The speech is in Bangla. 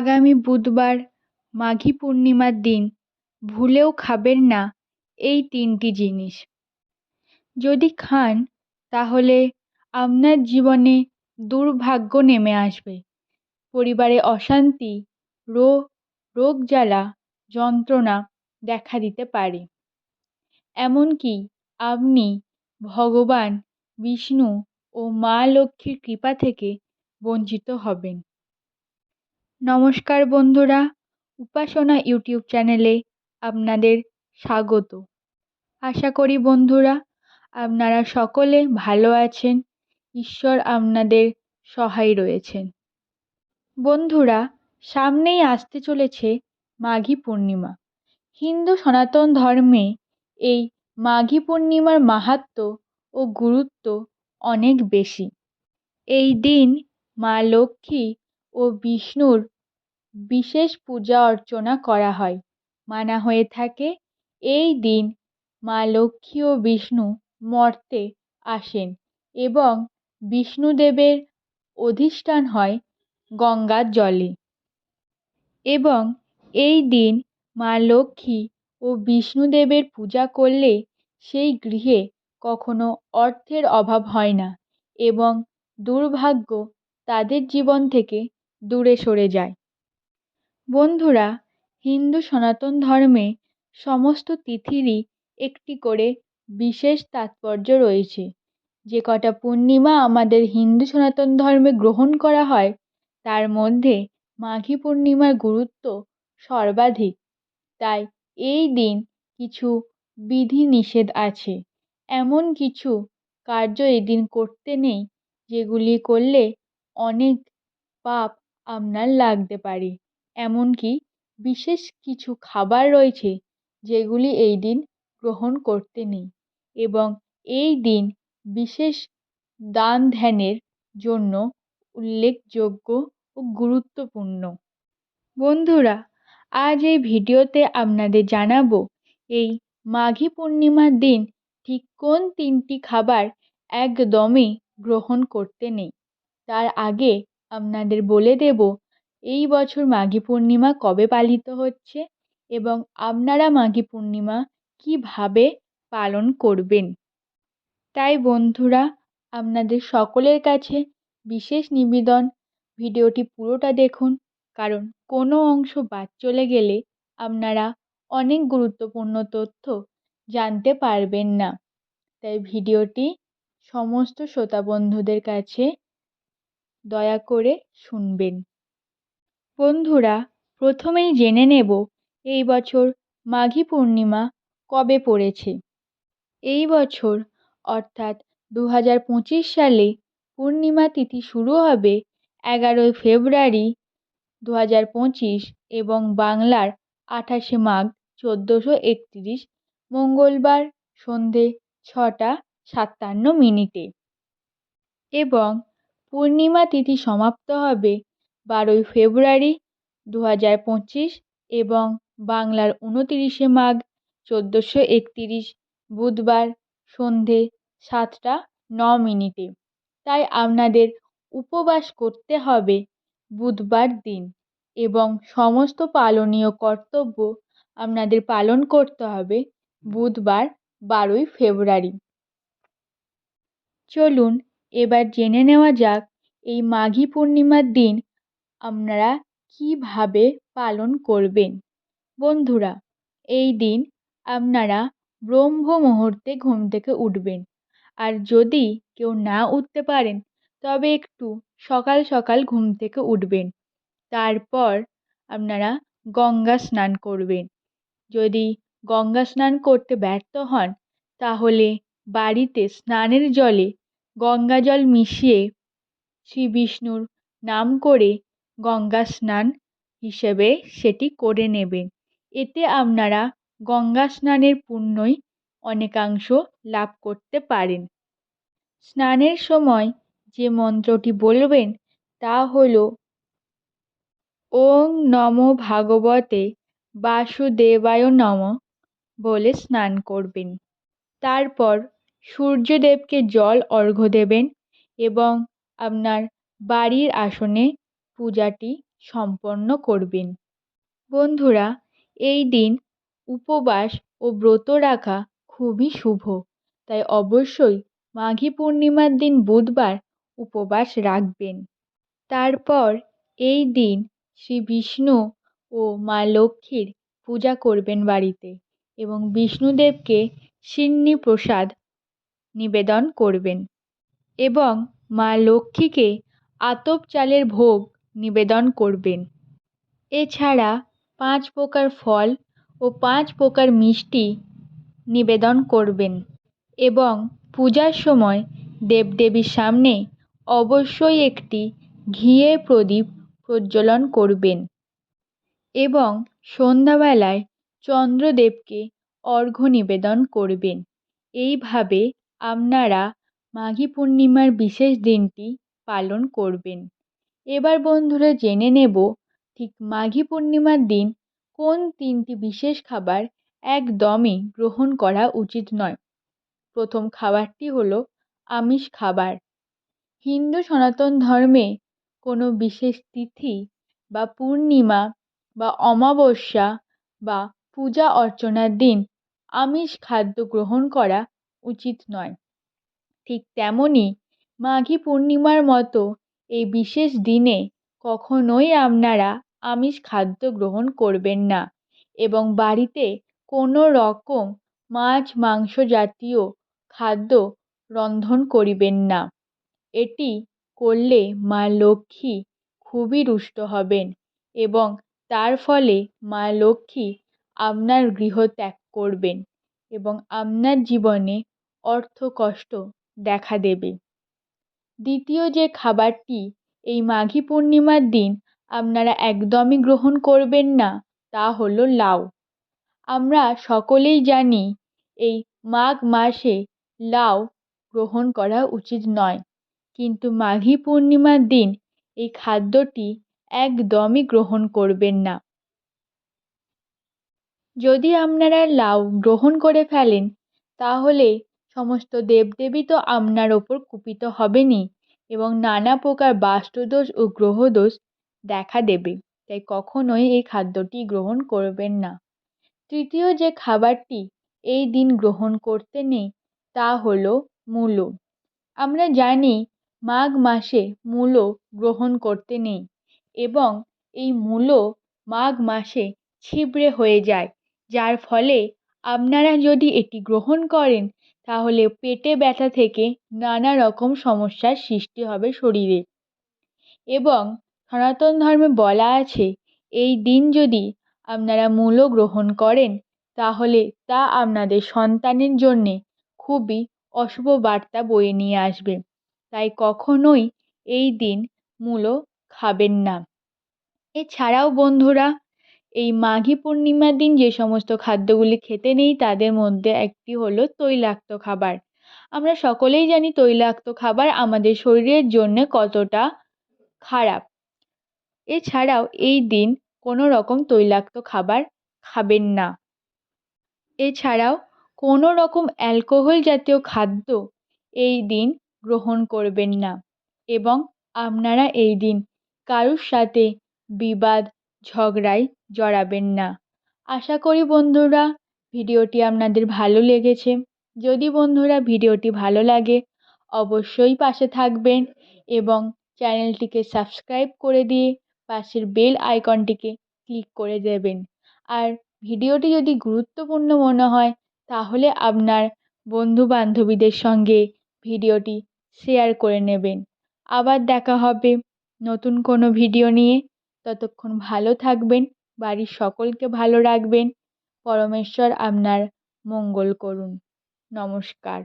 আগামী বুধবার মাঘী পূর্ণিমার দিন, ভুলেও খাবেন না এই তিনটি জিনিস। যদি খান, তাহলে আপনার জীবনে দুর্ভাগ্য নেমে আসবে। পরিবারে অশান্তি, রো, রোগ জ্বালা, যন্ত্রণা দেখা দিতে পারে। এমনকি আপনি ভগবান, বিষ্ণু ও মা লক্ষ্মীর কৃপা থেকে বঞ্চিত হবেন। নমস্কার বন্ধুরা, উপাসনা ইউটিউব চ্যানেলে আপনাদের স্বাগত। আশা করি বন্ধুরা, আপনারা সকলে ভালো আছেন, ঈশ্বর আপনাদের সহায় রয়েছেন। বন্ধুরা, সামনেই আসতে চলেছে মাঘী পূর্ণিমা। হিন্দু সনাতন ধর্মে এই মাঘী পূর্ণিমার মাহাত্ম ও গুরুত্ব অনেক বেশি। এই দিন মা লক্ষ্মী ও বিষ্ণুর বিশেষ পূজা অর্চনা করা হয়। মানা হয়ে থাকে, এই দিন মা লক্ষ্মী ও বিষ্ণু মর্তে আসেন এবং বিষ্ণুদেবের অধিষ্ঠান হয় গঙ্গার জলে। এবং এই দিন মা লক্ষ্মী ও বিষ্ণুদেবের পূজা করলে সেই গৃহে কখনো অর্থের অভাব হয় না এবং দুর্ভাগ্য তাদের জীবন থেকে দূরে সরে যায়। বন্ধুরা, হিন্দু সনাতন ধর্মে সমস্ত তিথিরই একটি করে বিশেষ তাৎপর্য রয়েছে। যে কটা পূর্ণিমা আমাদের হিন্দু সনাতন ধর্মে গ্রহণ করা হয়, তার মধ্যে মাঘী পূর্ণিমার গুরুত্ব সর্বাধিক। তাই এই দিন কিছু বিধি নিষেধ আছে। এমন কিছু কার্য এদিন করতে নেই, যেগুলি করলে অনেক পাপ আপনার লাগতে পারে। এমনকি বিশেষ কিছু খাবার রয়েছে যেগুলি এই দিন গ্রহণ করতে নেই এবং এই দিন বিশেষ দান ধ্যানের জন্য উল্লেখযোগ্য ও গুরুত্বপূর্ণ। বন্ধুরা, আজ এই ভিডিওতে আপনাদের জানাব, এই মাঘী পূর্ণিমার দিন ঠিক কোন তিনটি খাবার একদমই গ্রহণ করতে নেই? তার আগে আপনাদের বলে দেব, এই বছর মাঘী পূর্ণিমা কবে পালিত হচ্ছে এবং আপনারা মাঘী পূর্ণিমা কীভাবে পালন করবেন? তাই বন্ধুরা, আপনাদের সকলের কাছে বিশেষ নিবেদন, ভিডিওটি পুরোটা দেখুন, কারণ কোনো অংশ বাদ চলে গেলে আপনারা অনেক গুরুত্বপূর্ণ তথ্য জানতে পারবেন না। তাই ভিডিওটি সমস্ত শ্রোতা বন্ধুদের কাছে দয়া করে শুনবেন। বন্ধুরা, প্রথমেই জেনে নেব এই বছর মাঘী পূর্ণিমা কবে পড়েছে। এই বছর, অর্থাৎ দু হাজার পঁচিশ সালে পূর্ণিমা তিথি শুরু হবে এগারোই ফেব্রুয়ারি দু হাজার পঁচিশ এবং বাংলার আঠাশে মাঘ চোদ্দোশো একত্রিশ মঙ্গলবার সন্ধে ছটা সাতান্ন মিনিটে। এবং পূর্ণিমা তিথি সমাপ্ত হবে বারোই ফেব্রুয়ারি দু হাজার পঁচিশ এবং বাংলার উনতিরিশে মাঘ চোদ্দোশো একতিরিশ বুধবার সন্ধে সাতটা ন মিনিটে। তাই আপনাদের উপবাস করতে হবে বুধবার দিন এবং সমস্ত পালনীয় কর্তব্য আপনাদের পালন করতে হবে বুধবার বারোই ফেব্রুয়ারি। চলুন এবার জেনে নেওয়া যাক এই মাঘী পূর্ণিমার দিন আপনারা কীভাবে পালন করবেন। বন্ধুরা, এই দিন আপনারা ব্রহ্ম মুহূর্তে ঘুম থেকে উঠবেন। আর যদি কেউ না উঠতে পারেন, তবে একটু সকাল সকাল ঘুম থেকে উঠবেন। তারপর আপনারা গঙ্গা স্নান করবেন। যদি গঙ্গা স্নান করতে ব্যর্থ হন, তাহলে বাড়িতে স্নানের জলে গঙ্গা জল মিশিয়ে শ্রী বিষ্ণুর নাম করে গঙ্গা স্নান হিসেবে সেটি করে নেবেন এতে আপনারা গঙ্গা স্নানের পুণ্যই অনেকাংশ লাভ করতে পারেন। স্নানের সময় যে মন্ত্রটি বলবেন তা হল, ওং নমো ভাগবতে বাসুদেবায় নম বলে স্নান করবেন। তারপর সূর্যদেবকে জল অর্ঘ্য দেবেন এবং আপনার বাড়ির আসনে পূজাটি সম্পন্ন করবেন। বন্ধুরা, এই দিন উপবাস ও ব্রত রাখা খুবই শুভ। তাই অবশ্যই মাঘী পূর্ণিমার দিন বুধবার উপবাস রাখবেন। তারপর এই দিন শ্রী বিষ্ণু ও মা লক্ষ্মীর পূজা করবেন বাড়িতে এবং বিষ্ণুদেবকে সিন্নি প্রসাদ নিবেদন করবেন এবং মা লক্ষ্মীকে আতপ চালের ভোগ নিবেদন করবেন। এছাড়া পাঁচ প্রকার ফল ও পাঁচ প্রকার মিষ্টি নিবেদন করবেন এবং পূজার সময় দেবদেবীর সামনে অবশ্যই একটি ঘিয়ের প্রদীপ প্রজ্বলন করবেন এবং সন্ধ্যাবেলায় চন্দ্রদেবকে অর্ঘ্য নিবেদন করবেন। এইভাবে আপনারা মাঘী পূর্ণিমার বিশেষ দিনটি পালন করবেন। এবার বন্ধুরা জেনে নেব ঠিক মাঘী পূর্ণিমার দিন কোন তিনটি বিশেষ খাবার একদমই গ্রহণ করা উচিত নয়। প্রথম খাবারটি হলো আমিষ খাবার। হিন্দু সনাতন ধর্মে কোনো বিশেষ তিথি বা পূর্ণিমা বা অমাবস্যা বা পূজা অর্চনার দিন আমিষ খাদ্য গ্রহণ করা উচিত নয়। ঠিক তেমনই মাঘী পূর্ণিমার মতো এই বিশেষ দিনে কখনোই আপনারা আমিষ খাদ্য গ্রহণ করবেন না এবং বাড়িতে কোনো রকম মাছ, মাংস জাতীয় খাদ্য রন্ধন করিবেন না। এটি করলে মা লক্ষ্মী খুবই রুষ্ট হবেন এবং তার ফলে মা লক্ষ্মী আপনার গৃহ ত্যাগ করবেন এবং আপনার জীবনে অর্থকষ্ট দেখা দেবে। দ্বিতীয় যে খাবারটি, এই মাঘী পূর্ণিমার দিন আপনারা একদমই গ্রহণ করবেন না, তা হলো লাউ। আমরা সকলেই জানি, এই মাঘ মাসে লাউ গ্রহণ করা উচিত নয়। কিন্তু মাঘী পূর্ণিমার দিন এই খাদ্যটি একদমই গ্রহণ করবেন না। যদি আপনারা লাউ গ্রহণ করে ফেলেন, তাহলে সমস্ত দেবদেবী তো আপনার ওপর কুপিত হবেনই এবং নানা প্রকার বাস্তুদোষ ও গ্রহদোষ দেখা দেবে। তাই কখনোই এই খাদ্যটি গ্রহণ করবেন না। তৃতীয় যে খাবারটি এই দিন গ্রহণ করতে নেই, তা হলো মূলো। আমরা জানি মাঘ মাসে মূলো গ্রহণ করতে নেই এবং এই মূলো মাঘ মাসে ছিবড়ে হয়ে যায়। যার ফলে আপনারা যদি এটি গ্রহণ করেন তাহলে পেটে ব্যথা থেকে নানা রকম সমস্যার সৃষ্টি হবে শরীরে। এবং সনাতন ধর্মে বলা আছে, এই দিন যদি আপনারা মূলো গ্রহণ করেন, তাহলে তা আপনাদের সন্তানের জন্যে খুবই অশুভ বার্তা বয়ে নিয়ে আসবে। তাই কখনোই এই দিন মূলো খাবেন না। এছাড়াও বন্ধুরা এই মাঘী পূর্ণিমার দিন যে সমস্ত খাদ্যগুলি খেতে নেই, তাদের মধ্যে একটি হলো তৈলাক্ত খাবার। আমরা সকলেই জানি তৈলাক্ত খাবার আমাদের শরীরের জন্যে কতটা খারাপ। এছাড়াও এই দিন কোনো রকম তৈলাক্ত খাবার খাবেন না। এছাড়াও কোনো রকম অ্যালকোহল জাতীয় খাদ্য এই দিন গ্রহণ করবেন না। এবং আপনারা এই দিন কারুর সাথে বিবাদ, ঝগড়ায় জড়াবেন না। আশা করি বন্ধুরা, ভিডিওটি আপনাদের ভালো লেগেছে। যদি বন্ধুরা ভিডিওটি ভালো লাগে, অবশ্যই পাশে থাকবেন এবং চ্যানেলটিকে সাবস্ক্রাইব করে দিয়ে পাশের বেল আইকনটিকে ক্লিক করে দেবেন। আর ভিডিওটি যদি গুরুত্বপূর্ণ মনে হয়, তাহলে আপনার বন্ধু বান্ধবীদের সঙ্গে ভিডিওটি শেয়ার করে নেবেন। আবার দেখা হবে নতুন কোনো ভিডিও নিয়ে। ততক্ষণ ভালো থাকবেন। বাড়ির সকলকে ভালো রাখবেন। পরমেশ্বর আপনার মঙ্গল করুন। নমস্কার।